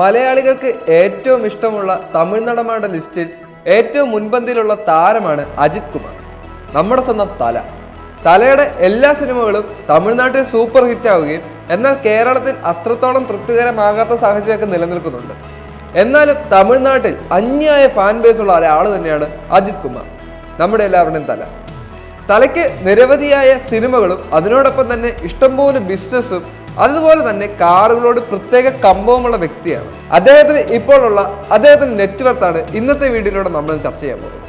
മലയാളികൾക്ക് ഏറ്റവും ഇഷ്ടമുള്ള തമിഴ് നടന്മാരുടെ ലിസ്റ്റിൽ ഏറ്റവും മുൻപന്തിയിലുള്ള താരമാണ് അജിത് കുമാർ. നമ്മുടെ സ്വന്തം തല. തലയുടെ എല്ലാ സിനിമകളും തമിഴ്നാട്ടിൽ സൂപ്പർ ഹിറ്റ് ആവുകയും എന്നാൽ കേരളത്തിൽ അത്രത്തോളം തൃപ്തികരമാകാത്ത സാഹചര്യമൊക്കെ നിലനിൽക്കുന്നുണ്ട്. എന്നാലും തമിഴ്നാട്ടിൽ അന്യായ ഫാൻ ബേസ് ഉള്ള ഒരാൾ തന്നെയാണ് അജിത് കുമാർ. നമ്മുടെ എല്ലാവരുടെയും തല. തലയ്ക്ക് നിരവധിയായ സിനിമകളും അതിനോടൊപ്പം തന്നെ ഇഷ്ടംപോലെ ബിസിനസ്സും അതുപോലെ തന്നെ കാറുകളോട് പ്രത്യേക കമ്പവുമുള്ള വ്യക്തിയാണ്. അദ്ദേഹത്തിന് ഇപ്പോഴുള്ള അദ്ദേഹത്തിന്റെ നെറ്റ്വർത്താണ് ഇന്നത്തെ വീഡിയോയിലൂടെ നമ്മൾ ചർച്ച ചെയ്യാൻ പോകുന്നത്.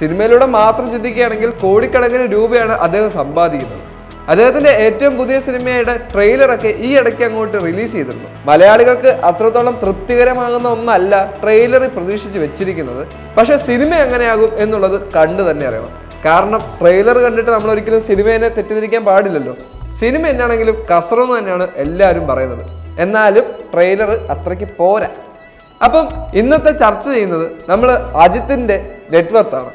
സിനിമയിലൂടെ മാത്രം ചിന്തിക്കുകയാണെങ്കിൽ കോടിക്കണക്കിന് രൂപയാണ് അദ്ദേഹം സമ്പാദിക്കുന്നത്. അദ്ദേഹത്തിന്റെ ഏറ്റവും പുതിയ സിനിമയുടെ ട്രെയിലറൊക്കെ ഈ ഇടയ്ക്ക് അങ്ങോട്ട് റിലീസ് ചെയ്തിരുന്നു. മലയാളികൾക്ക് അത്രത്തോളം തൃപ്തികരമാകുന്ന ഒന്നല്ല ട്രെയിലറിൽ പ്രതീക്ഷിച്ച് വെച്ചിരിക്കുന്നത്. പക്ഷെ സിനിമ എങ്ങനെയാകും എന്നുള്ളത് കണ്ടു തന്നെ അറിയണം. കാരണം ട്രെയിലർ കണ്ടിട്ട് നമ്മൾ ഒരിക്കലും സിനിമയെ തെറ്റിദ്ധരിക്കാൻ പാടില്ലല്ലോ. സിനിമ എന്നാണെങ്കിലും കസറെന്ന് തന്നെയാണ് എല്ലാവരും പറയുന്നത്. എന്നാലും ട്രെയിലർ അത്രയ്ക്ക് പോരാ. അപ്പം ഇന്നത്തെ ചർച്ച ചെയ്യുന്നത് നമ്മൾ അജിത്തിന്റെ നെറ്റ്വർത്താണ്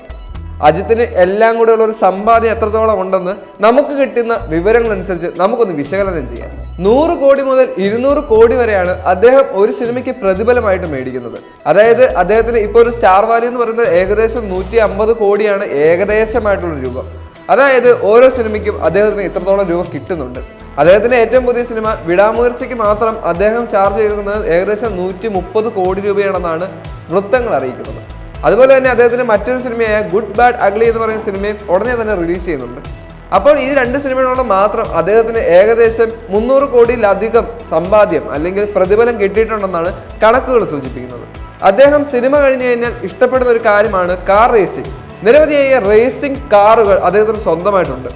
അജിത്തിന് എല്ലാം കൂടെ ഉള്ള ഒരു സമ്പാദ്യം എത്രത്തോളം ഉണ്ടെന്ന് നമുക്ക് കിട്ടുന്ന വിവരങ്ങൾ അനുസരിച്ച് നമുക്കൊന്ന് വിശകലനം ചെയ്യാം. നൂറ് കോടി മുതൽ ഇരുന്നൂറ് കോടി വരെയാണ് അദ്ദേഹം ഒരു സിനിമയ്ക്ക് പ്രതിഫലമായിട്ട് മേടിക്കുന്നത്. അതായത് അദ്ദേഹത്തിന് ഇപ്പോൾ ഒരു സ്റ്റാർ വാല്യൂ എന്ന് പറയുന്നത് ഏകദേശം നൂറ്റി അമ്പത് കോടിയാണ് ഏകദേശമായിട്ടുള്ള രൂപ. അതായത് ഓരോ സിനിമയ്ക്കും അദ്ദേഹത്തിന് ഇത്രത്തോളം രൂപ കിട്ടുന്നുണ്ട്. അദ്ദേഹത്തിന്റെ ഏറ്റവും പുതിയ സിനിമ വിടാമുയർച്ചയ്ക്ക് മാത്രം അദ്ദേഹം ചാർജ് ചെയ്തിരുന്നത് ഏകദേശം നൂറ്റി മുപ്പത് കോടി രൂപയാണെന്നാണ് വൃത്തങ്ങൾ അറിയിക്കുന്നത്. അതുപോലെ തന്നെ അദ്ദേഹത്തിന്റെ മറ്റൊരു സിനിമയായ ഗുഡ് ബാഡ് അഗ്ലി എന്ന് പറയുന്ന സിനിമയും ഉടനെ തന്നെ റിലീസ് ചെയ്യുന്നുണ്ട്. അപ്പോൾ ഈ രണ്ട് സിനിമകളോട് മാത്രം അദ്ദേഹത്തിന് ഏകദേശം മുന്നൂറ് കോടിയിലധികം സമ്പാദ്യം അല്ലെങ്കിൽ പ്രതിഫലം കിട്ടിയിട്ടുണ്ടെന്നാണ് കണക്കുകൾ സൂചിപ്പിക്കുന്നത്. അദ്ദേഹം സിനിമ കഴിഞ്ഞു കഴിഞ്ഞാൽ ഇഷ്ടപ്പെടുന്ന ഒരു കാര്യമാണ് കാർ റേസിംഗ് നിരവധിയായ റേസിംഗ് കാറുകൾ അദ്ദേഹത്തിന് സ്വന്തമായിട്ടുണ്ട്.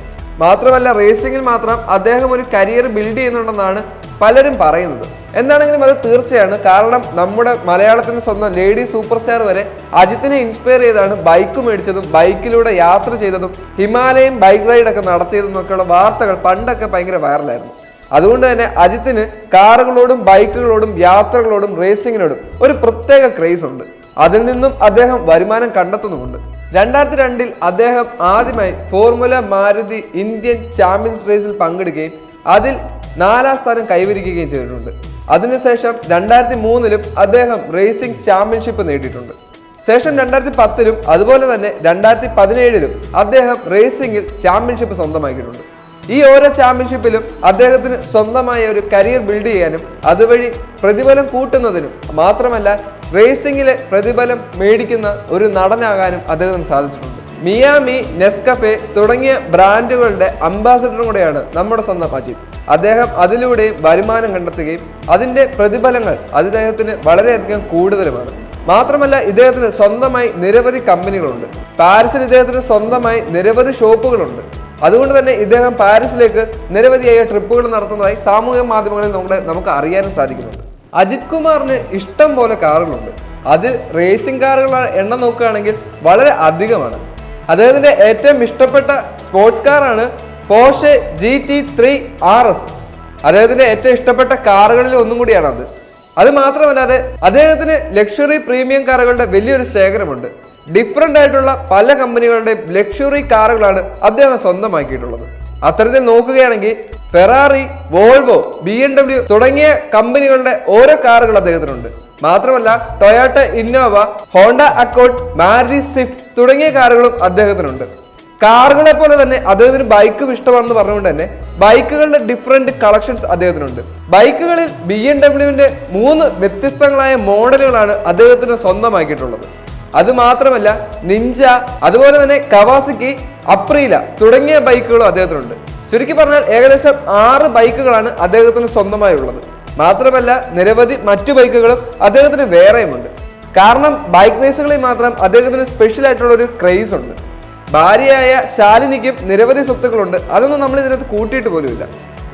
മാത്രമല്ല റേസിംഗിൽ മാത്രം അദ്ദേഹം ഒരു കരിയർ ബിൽഡ് ചെയ്യുന്നുണ്ടെന്നാണ് പലരും പറയുന്നത്. എന്താണെങ്കിലും അത് തീർച്ചയാണ്. കാരണം നമ്മുടെ മലയാളത്തിന് സ്വന്തം ലേഡി സൂപ്പർ സ്റ്റാർ വരെ അജിത്തിനെ ഇൻസ്പയർ ചെയ്താണ് ബൈക്ക് മേടിച്ചതും ബൈക്കിലൂടെ യാത്ര ചെയ്തതും ഹിമാലയം ബൈക്ക് റൈഡ് ഒക്കെ നടത്തിയതും ഒക്കെയുള്ള വാർത്തകൾ പണ്ടൊക്കെ ഭയങ്കര വൈറലായിരുന്നു അതുകൊണ്ട് തന്നെ അജിത്തിന് കാറുകളോടും ബൈക്കുകളോടും യാത്രകളോടും റേസിങ്ങിനോടും ഒരു പ്രത്യേക ക്രേസ് ഉണ്ട്. അതിൽ നിന്നും അദ്ദേഹം വരുമാനം കണ്ടെത്തുന്നുമുണ്ട്. രണ്ടായിരത്തി രണ്ടിൽ അദ്ദേഹം ആദ്യമായി ഫോർമുല മാരുതി ഇന്ത്യൻ ചാമ്പ്യൻസ് റേസിൽ പങ്കെടുക്കുകയും അതിൽ നാലാം സ്ഥാനം കൈവരിക്കുകയും ചെയ്തിട്ടുണ്ട്. അതിനുശേഷം രണ്ടായിരത്തി മൂന്നിലും അദ്ദേഹം റേസിംഗ് ചാമ്പ്യൻഷിപ്പ് നേടിയിട്ടുണ്ട്. ശേഷം രണ്ടായിരത്തി പത്തിലും അതുപോലെ തന്നെ രണ്ടായിരത്തി പതിനേഴിലും അദ്ദേഹം റേസിംഗിൽ ചാമ്പ്യൻഷിപ്പ് സ്വന്തമാക്കിയിട്ടുണ്ട്. ഈ ഓരോ ചാമ്പ്യൻഷിപ്പിലും അദ്ദേഹത്തിന് സ്വന്തമായ ഒരു കരിയർ ബിൽഡ് ചെയ്യാനും അതുവഴി പ്രതിഫലം കൂട്ടുന്നതിനും മാത്രമല്ല റേസിംഗിലെ പ്രതിഫലം മേടിക്കുന്ന ഒരു നടനാകാനും അദ്ദേഹത്തിന് സാധിച്ചിട്ടുണ്ട്. മിയാമി നെസ്കഫെ തുടങ്ങിയ ബ്രാൻഡുകളുടെ അംബാസിഡറും കൂടെയാണ് നമ്മുടെ സ്വന്തം അജിത്. അദ്ദേഹം അതിലൂടെയും വരുമാനം കണ്ടെത്തുകയും അതിന്റെ പ്രതിഫലങ്ങൾ അദ്ദേഹത്തിന് വളരെയധികം കൂടുതലുമാണ്. മാത്രമല്ല ഇദ്ദേഹത്തിന് സ്വന്തമായി നിരവധി കമ്പനികളുണ്ട്. പാരീസിൽ ഇദ്ദേഹത്തിന് സ്വന്തമായി നിരവധി ഷോപ്പുകളുണ്ട്. അതുകൊണ്ട് തന്നെ ഇദ്ദേഹം പാരീസിലേക്ക് നിരവധിയായ ട്രിപ്പുകൾ നടത്തുന്നതായി സാമൂഹിക മാധ്യമങ്ങളിൽ നമ്മുടെ നമുക്ക് അറിയാനും സാധിക്കുന്നുണ്ട്. അജിത് കുമാറിന് ഇഷ്ടം പോലെ കാറുകളുണ്ട്. അത് റേസിംഗ് കാറുകളുടെ എണ്ണം നോക്കുകയാണെങ്കിൽ വളരെ അധികമാണ്. അദ്ദേഹത്തിന്റെ ഏറ്റവും ഇഷ്ടപ്പെട്ട സ്പോർട്സ് കാറാണ് Porsche G T three R S അദ്ദേഹത്തിന്റെ ഏറ്റവും ഇഷ്ടപ്പെട്ട കാറുകളിൽ ഒന്നും കൂടിയാണ് അത്. അത് മാത്രമല്ലാതെ അദ്ദേഹത്തിന് ലക്ഷറി പ്രീമിയം കാറുകളുടെ വലിയൊരു ശേഖരമുണ്ട്. ഡിഫറെന്റ് ആയിട്ടുള്ള പല കമ്പനികളുടെയും ലക്ഷറി കാറുകളാണ് അദ്ദേഹം സ്വന്തമാക്കിയിട്ടുള്ളത്. അത്തരത്തിൽ നോക്കുകയാണെങ്കിൽ Ferrari Volvo B M W തുടങ്ങിയ കമ്പനികളുടെ ഓരോ കാറുകൾ അദ്ദേഹത്തിനുണ്ട്. മാത്രമല്ല Toyota Innova Honda Accord Maruti Swift തുടങ്ങിയ കാറുകളും അദ്ദേഹത്തിനുണ്ട്. കാറുകളെ പോലെ തന്നെ അദ്ദേഹത്തിന് ബൈക്കും ഇഷ്ടമാണെന്ന് പറഞ്ഞുകൊണ്ട് തന്നെ ബൈക്കുകളുടെ ഡിഫറെന്റ് കളക്ഷൻസ് അദ്ദേഹത്തിനുണ്ട്. ബൈക്കുകളിൽ ബി എം ഡബ്ല്യുവിന്റെ മൂന്ന് വ്യത്യസ്തങ്ങളായ മോഡലുകളാണ് അദ്ദേഹത്തിന് സ്വന്തമാക്കിയിട്ടുള്ളത്. അത് മാത്രമല്ല നിഞ്ച അതുപോലെ തന്നെ കവാസിക്ക് അപ്രീല തുടങ്ങിയ ബൈക്കുകളും അദ്ദേഹത്തിനുണ്ട്. ചുരുക്കി പറഞ്ഞാൽ ഏകദേശം ആറ് ബൈക്കുകളാണ് അദ്ദേഹത്തിന് സ്വന്തമായി ഉള്ളത് മാത്രമല്ല നിരവധി മറ്റു ബൈക്കുകളും അദ്ദേഹത്തിന് വേറെയുമുണ്ട്. കാരണം ബൈക്ക് റേസുകളിൽ മാത്രം അദ്ദേഹത്തിന് സ്പെഷ്യൽ ആയിട്ടുള്ള ഒരു ക്രേസ് ഉണ്ട്. ഭാര്യയായ ശാലിനിക്കും നിരവധി സ്വത്തുക്കളുണ്ട്. അതൊന്നും നമ്മൾ ഇതിനകത്ത് കൂട്ടിയിട്ട് പോലുമില്ല.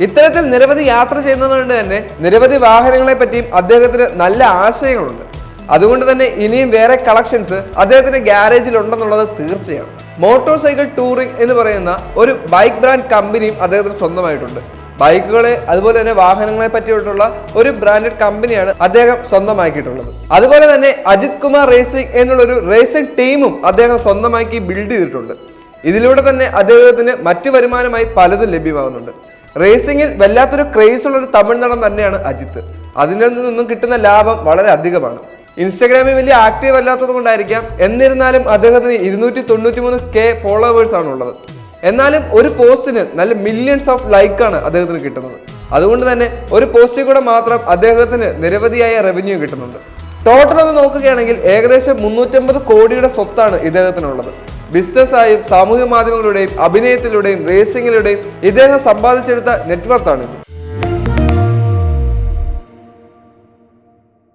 ഇത്തരത്തിൽ നിരവധി യാത്ര ചെയ്യുന്നതുകൊണ്ട് തന്നെ നിരവധി വാഹനങ്ങളെ പറ്റിയും അദ്ദേഹത്തിന് നല്ല ആശയങ്ങളുണ്ട്. അതുകൊണ്ട് തന്നെ ഇനിയും വേറെ കളക്ഷൻസ് അദ്ദേഹത്തിന്റെ ഗ്യാരേജിൽ ഉണ്ടെന്നുള്ളത് തീർച്ചയാണ്. മോട്ടോർ സൈക്കിൾ ടൂറിംഗ് എന്ന് പറയുന്ന ഒരു ബൈക്ക് ബ്രാൻഡ് കമ്പനിയും അദ്ദേഹത്തിന് സ്വന്തമായിട്ടുണ്ട്. ബൈക്കുകളെ അതുപോലെ തന്നെ വാഹനങ്ങളെ പറ്റിയിട്ടുള്ള ഒരു ബ്രാൻഡഡ് കമ്പനിയാണ് അദ്ദേഹം സ്വന്തമാക്കിയിട്ടുള്ളത്. അതുപോലെ തന്നെ അജിത് കുമാർ റേസിംഗ് എന്നുള്ള ഒരു റേസിംഗ് ടീമും അദ്ദേഹം സ്വന്തമാക്കി ബിൽഡ് ചെയ്തിട്ടുണ്ട്. ഇതിലൂടെ തന്നെ അദ്ദേഹത്തിന് മറ്റു വരുമാനമായി പലതും ലഭ്യമാകുന്നുണ്ട്. റേസിംഗിൽ വല്ലാത്തൊരു ക്രേസ് ഉള്ള ഒരു തമിഴ് നടൻ തന്നെയാണ് അജിത്ത്. അതിൽ നിന്നും കിട്ടുന്ന ലാഭം വളരെ അധികമാണ്. ഇൻസ്റ്റാഗ്രാമിൽ വലിയ ആക്റ്റീവ് അല്ലാത്തത് കൊണ്ടായിരിക്കാം. എന്നിരുന്നാലും അദ്ദേഹത്തിന് ഇരുന്നൂറ്റി തൊണ്ണൂറ്റി മൂന്ന് കെ ഫോളോവേഴ്സ് ആണ് ഉള്ളത് എന്നാലും ഒരു പോസ്റ്റിന് നല്ല മില്യൺസ് ഓഫ് ലൈക്കാണ് അദ്ദേഹത്തിന് കിട്ടുന്നത്. അതുകൊണ്ട് തന്നെ ഒരു പോസ്റ്റിൽ കൂടെ മാത്രം അദ്ദേഹത്തിന് നിരവധിയായ റവന്യൂ കിട്ടുന്നുണ്ട്. ടോട്ടൽ ഒന്ന് നോക്കുകയാണെങ്കിൽ ഏകദേശം മുന്നൂറ്റമ്പത് കോടിയുടെ സ്വത്താണ് ഇദ്ദേഹത്തിനുള്ളത്. ബിസിനസ്സായും സാമൂഹ്യ മാധ്യമങ്ങളുടെയും അഭിനയത്തിലൂടെയും റേസിംഗിലൂടെയും ഇദ്ദേഹം സമ്പാദിച്ചെടുത്ത നെറ്റ്വർക്കാണിത്